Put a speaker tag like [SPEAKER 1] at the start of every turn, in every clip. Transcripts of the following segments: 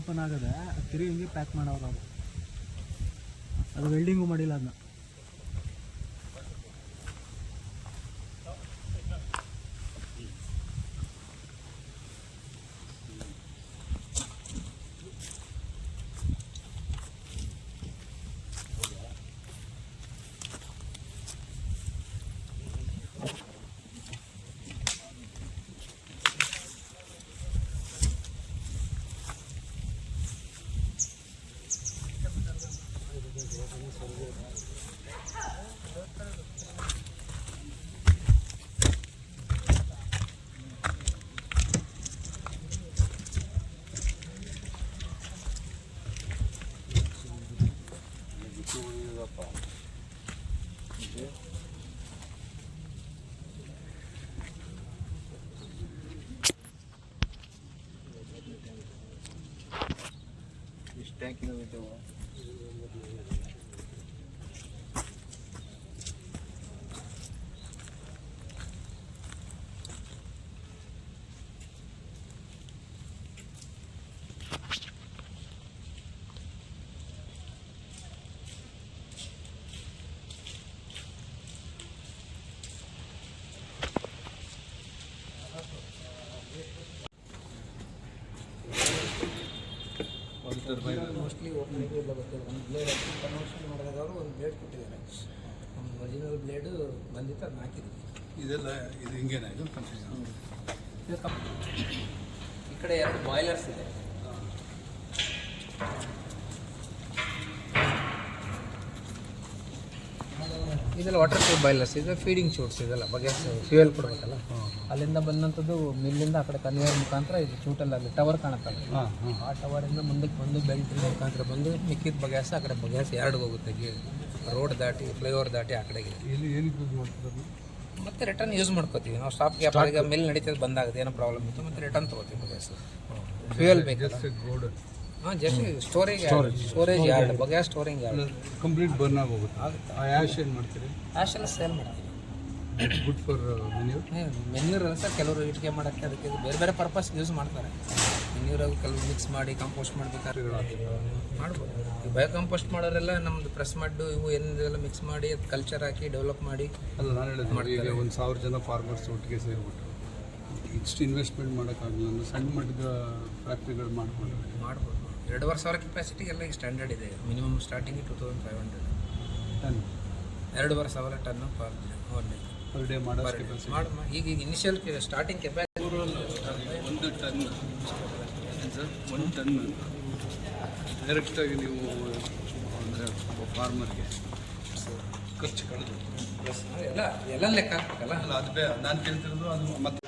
[SPEAKER 1] Open ಆಗದೆ ತಿರುಗಿ ಹಿಂಗೆ ಪ್ಯಾಕ್ ಮಾಡೋರು ಅದು ವೆಲ್ಡಿಂಗು ಮಾಡಿಲ್ಲ ಅದನ್ನ.
[SPEAKER 2] işte. This tank in the.
[SPEAKER 3] Mostly opening ಇಲ್ಲ ಗೊತ್ತಿಲ್ಲ. ಒಂದು ಬ್ಲೇಡ್ ಕನ್ವರ್ಷನ್ ಮಾಡಿದಾಗ ಅವರು ಒಂದು ಬ್ಲೇಡ್ ಕೊಟ್ಟಿದ್ದಾರೆ. ನಮ್ಮ ಒರಿಜಿನಲ್ ಬ್ಲೇಡು ಬಂದಿತ್ತು ಅದನ್ನ ಹಾಕಿದ್ವಿ.
[SPEAKER 2] ಇದೆಲ್ಲ ಇದು ಹಿಂಗೇನ? ಇದು ಕನ್ಫ್ಯೂಷನ್
[SPEAKER 3] ಈ ಕಡೆ ಎರಡು ಬಾಯ್ಲರ್ಸ್ ಇದೆ. ಇದೆಲ್ಲ ವಾಟರ್ ಪ್ರೂಫ್ ಬಾಯ್ಲರ್ಸ್ ಇದೆ ಫೀಡಿಂಗ್ ಚೂಟ್ಸ್ ಇದೆಲ್ಲ ಬಗೆ ಫ್ಯೂಯಲ್ ಕೊಡಬೇಕಲ್ಲ? ಅಲ್ಲಿಂದ ಬಂದಂಥದ್ದು ಮಿಲ್ಲಿಂದ ಆ ಕಡೆ ಕನ್ವೇಯರ್ ಮುಖಾಂತರ ಇದು ಚೂಟಲ್ಲಿ ಅಲ್ಲಿ ಟವರ್ ಕಾಣುತ್ತಲ್ಲ. ಆ ಟವರಿಂದ ಮುಂದಕ್ಕೆ ಬಂದು ಬೆಲ್ಟ್ ಮುಖಾಂತರ ಬಂದು ಮಿಕ್ಕಿದ ಬಗ್ಯಾಸ ಆ ಕಡೆ ಬಗ್ಯಾಸ ಎರಡು ಹೋಗುತ್ತೆ ರೋಡ್ ದಾಟಿ ಫ್ಲೈಓವರ್ ದಾಟಿ ಆ ಕಡೆಗೆ. ಮತ್ತೆ ರಿಟರ್ನ್ ಯೂಸ್ ಮಾಡ್ಕೋತೀವಿ. ನಾವು ಸ್ಟಾಪ್ ಗ್ಯಾಪ್ ಮಿಲ್ ನಡೀತದೆ ಬಂದಾಗ ಏನೋ ಪ್ರಾಬ್ಲಮ್ ಇತ್ತು ಮತ್ತೆ ರಿಟರ್ನ್ ತಗೋತೀವಿ ಬಗ್ಯಾಸ ಫ್ಯೂಯಲ್ ಬೇಕು storage storage yard? Bagasse storing yard?
[SPEAKER 2] Complete burn ಆಗೋಗುತ್ತೆ. ಆ ಆ್ಯಶ್ ಏನು ಮಾಡ್ತೀರಿ?
[SPEAKER 3] ಅಷ್ಟೆಲ್ಲ ಸೇಲ್ ಮಾಡ್ತೀವಿ.
[SPEAKER 2] Good for manure
[SPEAKER 3] manure sir ಕೆಲವರು ಇಟ್ಕೆ ಮಾಡೋಕ್ಕೆ ಅದಕ್ಕೆ ಬೇರೆ ಬೇರೆ ಪರ್ಪಸ್ ಯೂಸ್ ಮಾಡ್ತಾರೆ. ಮೆನ್ಯೂರಾಗ ಕೆಲವು ಮಿಕ್ಸ್ ಮಾಡಿ ಕಂಪೋಸ್ಟ್ ಮಾಡ್ಬೇಕಾದ್ರೆ ಮಾಡ್ಬೋದು. ಬಯೋ ಕಂಪೋಸ್ಟ್ ಮಾಡೋರೆಲ್ಲ ನಮ್ದು ಪ್ರೆಸ್ ಮಡ್ಡು ಇವು ಏನಿದೆಲ್ಲ ಮಿಕ್ಸ್ ಮಾಡಿ ಅದು ಕಲ್ಚರ್ ಹಾಕಿ ಡೆವಲಪ್ ಮಾಡಿ
[SPEAKER 2] ಅಲ್ಲ ನಾನು ಹೇಳಿದೆ ಈಗ ಒಂದು ಸಾವಿರ ಜನ ಫಾರ್ಮರ್ಸ್ ಒಟ್ಟಿಗೆ ಸೇರಿಬಿಟ್ರು ಇಷ್ಟು ಇನ್ವೆಸ್ಟ್ಮೆಂಟ್ ಮಾಡೋಕ್ಕಾಗಲ್ಲ ಸಣ್ಣ ಮಟ್ಟದ ಫ್ಯಾಕ್ಟ್ರಿಗಳು ಮಾಡ್ಕೊಂಡು
[SPEAKER 3] ಮಾಡ್ಬೋದು. ಎರಡೂವರೆ ಸಾವಿರ ಕೆಪಾಸಿಟಿಗೆಲ್ಲ ಈಗ ಸ್ಟ್ಯಾಂಡರ್ಡ್ ಇದೆ. Minimum starting two thousand five hundred
[SPEAKER 2] ton
[SPEAKER 3] ಎರಡೂವರೆ ಸಾವಿರ ton per one
[SPEAKER 2] per day ಮಾಡೋ
[SPEAKER 3] ಈಗ ಈಗ ಇನಿಷಿಯಲ್ ಸ್ಟಾರ್ಟಿಂಗ್ ಕೆಪಾಸಿಟಿ
[SPEAKER 2] ಒಂದು ಟನ್ ಸರ್? ಒಂದು ಟನ್ ಡೈರೆಕ್ಟಾಗಿ ನೀವು ಅಂದರೆ ಫಾರ್ಮರ್ಗೆ ಖರ್ಚು ಕಳೆದು.
[SPEAKER 3] ಎಲ್ಲ ಎಲ್ಲ ಲೆಕ್ಕ ಹಾಕಲ್ಲ
[SPEAKER 2] ಅಲ್ಲ ಅದು ಬೇ ನಾನು ಕೇಳ್ತಿರೋದು ಅದು ಮತ್ತೆ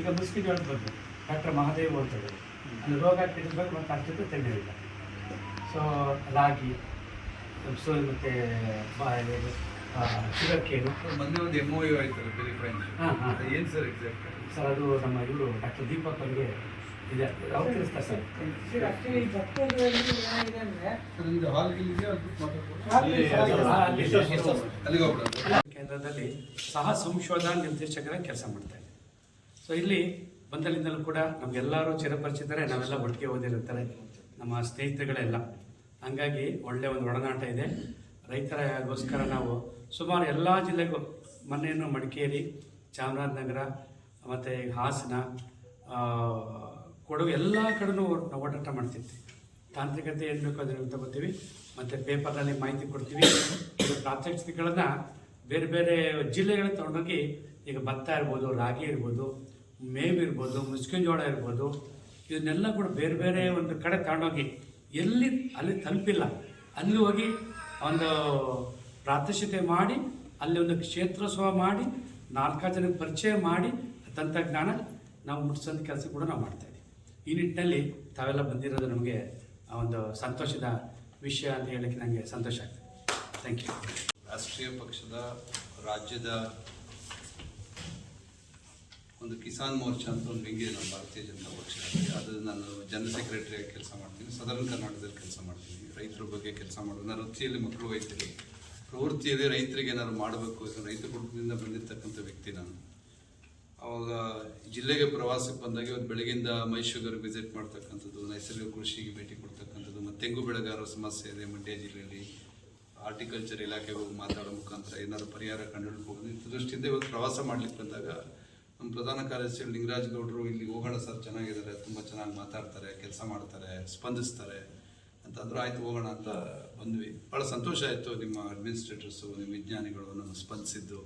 [SPEAKER 4] ಈಗ ಮುಸ್ಕಿ ಹೇಳ್ಬೋದು ಡಾಕ್ಟರ್ ಮಹಾದೇವ್ ಅಂತ ಹೇಳಿ ಅಲ್ಲಿ ರೋಗ ಕೀಟದ ಮತ್ತು ಅಷ್ಟೊತ್ತು ತಿಳಿದಿಲ್ಲ ಸೊ ರಾಗಿ ಸೊ ಮತ್ತು ಶುಗರ್ ಕೇನು
[SPEAKER 2] ಮೊನ್ನೆ ಒಂದು ಎಂ ಒ ಯು ಆಯ್ತಲ್ಲ ಬೆರಿ ಫ್ರೆಂಚ್
[SPEAKER 4] ಹಾಂ ಹಾಂ.
[SPEAKER 2] ಏನು ಸರ್ ಎಕ್ಸಾಕ್ಟ್
[SPEAKER 4] ಸರ್ ಅದು ನಮ್ಮ ಇವರು ಡಾಕ್ಟರ್ ದೀಪಕ್ ಅವರಿಗೆ ಇದೆ. ಅವ್ರು ತಿಳಿಸ್ತಾರೆ ಸರ್. ಕೇಂದ್ರದಲ್ಲಿ ಸಹ ಸಂಶೋಧನಾ ನಿರ್ದೇಶಕರ ಕೆಲಸ ಮಾಡ್ತಾ ಇದ್ದೆ ಸೊ ಇಲ್ಲಿ ಬಂದಲ್ಲಿಂದಲೂ ಕೂಡ ನಮಗೆಲ್ಲರೂ ಚಿರಪರಿಚಿತರೆ, ನಾವೆಲ್ಲ ಒಟ್ಟಿಗೆ ಓದಿರುತ್ತಾರೆ, ನಮ್ಮ ಸ್ನೇಹಿತರುಗಳೆಲ್ಲ. ಹಂಗಾಗಿ ಒಳ್ಳೆ ಒಂದು ಒಡನಾಟ ಇದೆ. ರೈತರಗೋಸ್ಕರ ನಾವು ಸುಮಾರು ಎಲ್ಲ ಜಿಲ್ಲೆಗೂ ಮೊನ್ನೆಯನ್ನು ಮಡಿಕೇರಿ, ಚಾಮರಾಜನಗರ, ಮತ್ತು ಹಾಸನ ಕೊಡಗು ಎಲ್ಲ ಕಡೆನೂ ನಾವು ಓಡಾಟ ಮಾಡ್ತಿದ್ವಿ. ತಾಂತ್ರಿಕತೆ ಏನು ಬೇಕು ಅದನ್ನು ತಗೋತೀವಿ, ಮತ್ತು ಪೇಪರ್ನಲ್ಲಿ ಮಾಹಿತಿ ಕೊಡ್ತೀವಿ. ಪ್ರಾತ್ಯಕ್ಷಿಕೆಗಳನ್ನು ಬೇರೆ ಬೇರೆ ಜಿಲ್ಲೆಗಳಿಗೆ ತೊಗೊಂಡೋಗಿ ಈಗ ಭತ್ತ ಇರ್ಬೋದು, ರಾಗಿ ಇರ್ಬೋದು ಮೇವು ಇರ್ಬೋದು ಮುಸ್ಕಿನ ಜೋಳ ಇರ್ಬೋದು, ಇದನ್ನೆಲ್ಲ ಕೂಡ ಬೇರೆ ಬೇರೆ ಒಂದು ಕಡೆ ತಗೊಂಡೋಗಿ ಎಲ್ಲಿ, ಅಲ್ಲಿ ತಲುಪಿಲ್ಲ. ಅಲ್ಲಿ ಹೋಗಿ ಒಂದು ಪ್ರಾತಿಷ್ಠತೆ ಮಾಡಿ, ಅಲ್ಲಿ ಒಂದು ಕ್ಷೇತ್ರೋತ್ಸವ ಮಾಡಿ, ನಾಲ್ಕಾರು ಜನಕ್ಕೆ ಪರಿಚಯ ಮಾಡಿ, ತಂತ್ರಜ್ಞಾನ ನಾವು ಮುಟ್ಸೋಂಥ ಕೆಲಸ ಕೂಡ ನಾವು ಮಾಡ್ತಾ ಈ ನಿಟ್ಟಿನಲ್ಲಿ ತಾವೆಲ್ಲ ಬಂದಿರೋದು ನಮಗೆ ಒಂದು ಸಂತೋಷದ ವಿಷಯ ಅಂತ ಹೇಳಕ್ಕೆ ನನಗೆ ಸಂತೋಷ ಆಗ್ತದೆ. ಥ್ಯಾಂಕ್ ಯು
[SPEAKER 2] ರಾಷ್ಟ್ರೀಯ ಪಕ್ಷದ ರಾಜ್ಯದ ಒಂದು ಕಿಸಾನ್ ಮೋರ್ಚಾ ಅಂತ ಒಂದು ವಿಂಗ್ ನಮ್ಮ ಭಾರತೀಯ ಜನತಾ ಪಕ್ಷದಲ್ಲಿ ಅದು ನಾನು ಜನರಲ್ ಸೆಕ್ರೆಟರಿಯಾಗಿ ಕೆಲಸ ಮಾಡ್ತೀನಿ, ಸದರ್ನ್ ಕರ್ನಾಟಕದಲ್ಲಿ ಕೆಲಸ ಮಾಡ್ತೀನಿ. ರೈತರ ಬಗ್ಗೆ ಕೆಲಸ ಮಾಡೋದು, ನಾನು ವೃತ್ತಿಯಲ್ಲಿ ಮಕ್ಕಳು ವೈದ್ಯರು. ಪ್ರವೃತ್ತಿಯಲ್ಲಿ ರೈತರಿಗೆ ಏನಾದ್ರು ಮಾಡಬೇಕು ರೈತ ಕುಟುಂಬದಿಂದ ಬಂದಿರತಕ್ಕಂಥ ವ್ಯಕ್ತಿ ನಾನು. ಅವಾಗ ಜಿಲ್ಲೆಗೆ ಪ್ರವಾಸಕ್ಕೆ ಬಂದಾಗ ಇವತ್ತು ಬೆಳಗಿಂದ ಮೈಸೂರು ವಿಸಿಟ್ ಮಾಡ್ತಕ್ಕಂಥದ್ದು, ನೈಸರ್ಗಿಕ ಕೃಷಿಗೆ ಭೇಟಿ ಕೊಡ್ತಕ್ಕಂಥದ್ದು, ಮತ್ತು ತೆಂಗು ಬೆಳೆಗಾರರ ಸಮಸ್ಯೆ ಇದೆ ಮಂಡ್ಯ ಜಿಲ್ಲೆಯಲ್ಲಿ. ಆರ್ಟಿಕಲ್ಚರ್ ಇಲಾಖೆಗೆ ಹೋಗಿ ಮಾತಾಡೋ ಮುಖಾಂತರ ಏನಾದರೂ ಪರಿಹಾರ ಕಂಡುಹಿಡ್ಬೋದು ದೃಷ್ಟಿಯಿಂದ ಇವತ್ತು ಪ್ರವಾಸ ಮಾಡ್ಲಿಕ್ಕೆ ಬಂದಾಗ ನಮ್ಮ ಪ್ರಧಾನ ಕಾರ್ಯದರ್ಶಿ ಲಿಂಗರಾಜ್ ಗೌಡರು ಇಲ್ಲಿ ಹೋಗೋಣ ಸರ್ ಚೆನ್ನಾಗಿದ್ದಾರೆ, ತುಂಬ ಚೆನ್ನಾಗಿ ಮಾತಾಡ್ತಾರೆ, ಕೆಲಸ ಮಾಡ್ತಾರೆ, ಸ್ಪಂದಿಸ್ತಾರೆ. ಅಂತಂದ್ರೆ ಆಯ್ತು ಹೋಗೋಣ ಅಂತ ಬಂದ್ವಿ. ಭಾಳ ಸಂತೋಷ ಆಯಿತು ನಿಮ್ಮ ಅಡ್ಮಿನಿಸ್ಟ್ರೇಟರ್ಸು ನಿಮ್ಮ ವಿಜ್ಞಾನಿಗಳು ನಮ್ಮ ಸ್ಪಂದಿಸಿದ್ದು.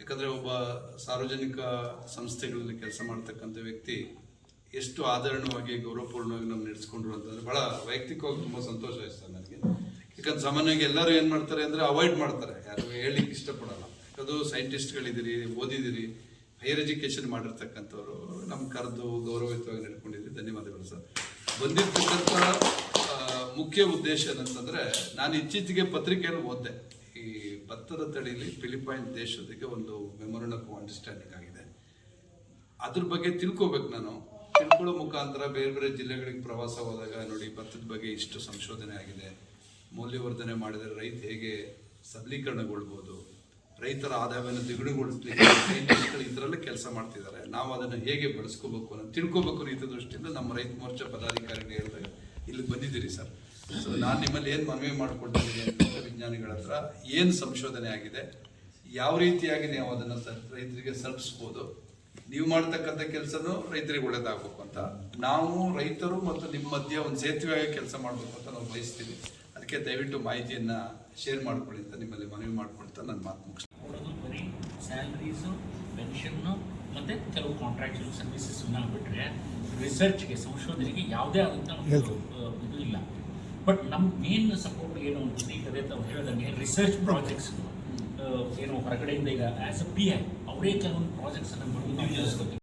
[SPEAKER 2] ಯಾಕಂದರೆ ಒಬ್ಬ ಸಾರ್ವಜನಿಕ ಸಂಸ್ಥೆಗಳಲ್ಲಿ ಕೆಲಸ ಮಾಡ್ತಕ್ಕಂಥ ವ್ಯಕ್ತಿ ಎಷ್ಟು ಆದರಣವಾಗಿ, ಗೌರವಪೂರ್ಣವಾಗಿ ನಮ್ಮ ನಡೆಸ್ಕೊಂಡ್ರು ಅಂತಂದ್ರೆ ಭಾಳ ವೈಯಕ್ತಿಕವಾಗಿ ತುಂಬ ಸಂತೋಷ ಆಯ್ತು ಸರ್ ನನಗೆ. ಯಾಕಂದ್ರೆ ಸಾಮಾನ್ಯವಾಗಿ ಎಲ್ಲರೂ ಏನು ಮಾಡ್ತಾರೆ ಅಂದರೆ ಅವಾಯ್ಡ್ ಮಾಡ್ತಾರೆ. ಯಾರು ಹೇಳಲಿಕ್ಕೆ ಇಷ್ಟಪಡಲ್ಲ. ಅದು ಸೈಂಟಿಸ್ಟ್ಗಳಿದ್ದೀರಿ ಓದಿದ್ದೀರಿ. ಹೈಯರ್ ಎಜುಕೇಶನ್ ಮಾಡಿರ್ತಕ್ಕಂಥವ್ರು ನಮ್ಮ ಕರೆದು ಗೌರವಯುತವಾಗಿ ನಡ್ಕೊಂಡಿದ್ವಿ ಧನ್ಯವಾದಗಳು ಸರ್. ಬಂದಿರ್ತಕ್ಕಂಥ ಮುಖ್ಯ ಉದ್ದೇಶ ಏನಂತಂದ್ರೆ, ನಾನು ಇತ್ತೀಚೆಗೆ ಪತ್ರಿಕೆಯನ್ನು ಓದಿದೆ. ಈ ಭತ್ತದ ತಳಿಲಿ ಫಿಲಿಪೈನ್ ದೇಶದಕ್ಕೆ ಒಂದು ಮೆಮೊರಂಡಮ್ ಅಂಡರ್ಸ್ಟ್ಯಾಂಡಿಂಗ್ ಆಗಿದೆ. ಅದ್ರ ಬಗ್ಗೆ ತಿಳ್ಕೊಬೇಕು ನಾನು. ತಿಳ್ಕೊಳ್ಳೋ ಮುಖಾಂತರ ಬೇರೆ ಬೇರೆ ಜಿಲ್ಲೆಗಳಿಗೆ ಪ್ರವಾಸ ಹೋದಾಗ ನೋಡಿ ಭತ್ತದ ಬಗ್ಗೆ ಇಷ್ಟು ಸಂಶೋಧನೆ ಆಗಿದೆ. ಮೌಲ್ಯವರ್ಧನೆ ಮಾಡಿದರೆ ರೈತ ಹೇಗೆ ಸಬಲೀಕರಣಗೊಳ್ಬೋದು. ರೈತರ ಆದಾಯವನ್ನು ದ್ವಿಗುಣಗೊಳಿಸ್ಲಿಕ್ಕೆ ಇದರಲ್ಲಿ ಕೆಲಸ ಮಾಡ್ತಿದ್ದಾರೆ. ನಾವು ಅದನ್ನು ಹೇಗೆ ಬಳಸ್ಕೋಬೇಕು ಅನ್ನೋದು ತಿಳ್ಕೋಬೇಕು ರೀತಿಯ ದೃಷ್ಟಿಯಿಂದ ನಮ್ಮ ರೈತ ಮೋರ್ಚಾ ಪದಾಧಿಕಾರಿಗಳು ಹೇಳಿದಾಗ ಇಲ್ಲಿ ಬಂದಿದ್ದೀರಿ ಸರ್. ಸೊ ನಾನು ನಿಮ್ಮಲ್ಲಿ ಏನು ಮನವಿ ಮಾಡಿಕೊಟ್ಟಿದ್ದೀನಿ ಅಂತ ವಿಜ್ಞಾನಿಗಳ ಹತ್ರ ಏನು ಸಂಶೋಧನೆ ಆಗಿದೆ? ಯಾವ ರೀತಿಯಾಗಿ ನೀವು ಅದನ್ನು ರೈತರಿಗೆ ತಲುಪಿಸ್ಬೋದು ನೀವು ಮಾಡ್ತಕ್ಕಂಥ ಕೆಲಸನೂ ರೈತರಿಗೆ ಒಳ್ಳೇದಾಗಬೇಕು ಅಂತ. ನಾವು ರೈತರು ಮತ್ತು ನಿಮ್ಮ ಮಧ್ಯೆ ಒಂದು ಸೇತುವೆಯಾಗಿ ಕೆಲಸ ಮಾಡಬೇಕು ಅಂತ ನಾವು ಬಯಸ್ತೀವಿ. ಅದಕ್ಕೆ ದಯವಿಟ್ಟು ಮಾಹಿತಿಯನ್ನ ಶೇರ್ ಮಾಡ್ಕೊಳ್ಳಿ ಅಂತ ನಿಮ್ಮಲ್ಲಿ ಮನವಿ ಮಾಡ್ಕೊಳ್ತಾ ನನ್ನ ಮಾತು ಮುಗಿಸ್ತೀನಿ.
[SPEAKER 5] ಕೊಡೋದು ಬರೀ ಸ್ಯಾಲ್ರೀಸು ಪೆನ್ಷನ್ನು ಮತ್ತು ಕೆಲವು ಕಾಂಟ್ರಾಕ್ಚುಲ್ ಸರ್ವಿಸಸ್ನ ಬಿಟ್ಟರೆ ರಿಸರ್ಚ್ಗೆ ಸಂಶೋಧನೆಗೆ ಯಾವುದೇ ಆದಂಥ ಇದು ಇಲ್ಲ. ಬಟ್ ನಮ್ಮ ಮೇನ್ ಸಪೋರ್ಟ್ ಏನು ಅಂತಂದ್ರೆ ಈಗ ಅದೇ ತಾವು ಹೇಳಿದಂಗೆ ರಿಸರ್ಚ್ ಪ್ರಾಜೆಕ್ಟ್ಸ್ ಏನು ಹೊರಗಡೆಯಿಂದ ಈಗ ಆ್ಯಸ್ ಅ ಪಿ ಐ ಅವರೇ ಕೆಲವೊಂದು ಪ್ರಾಜೆಕ್ಟ್ಸನ್ನು ಮಾಡಿ ನಾವು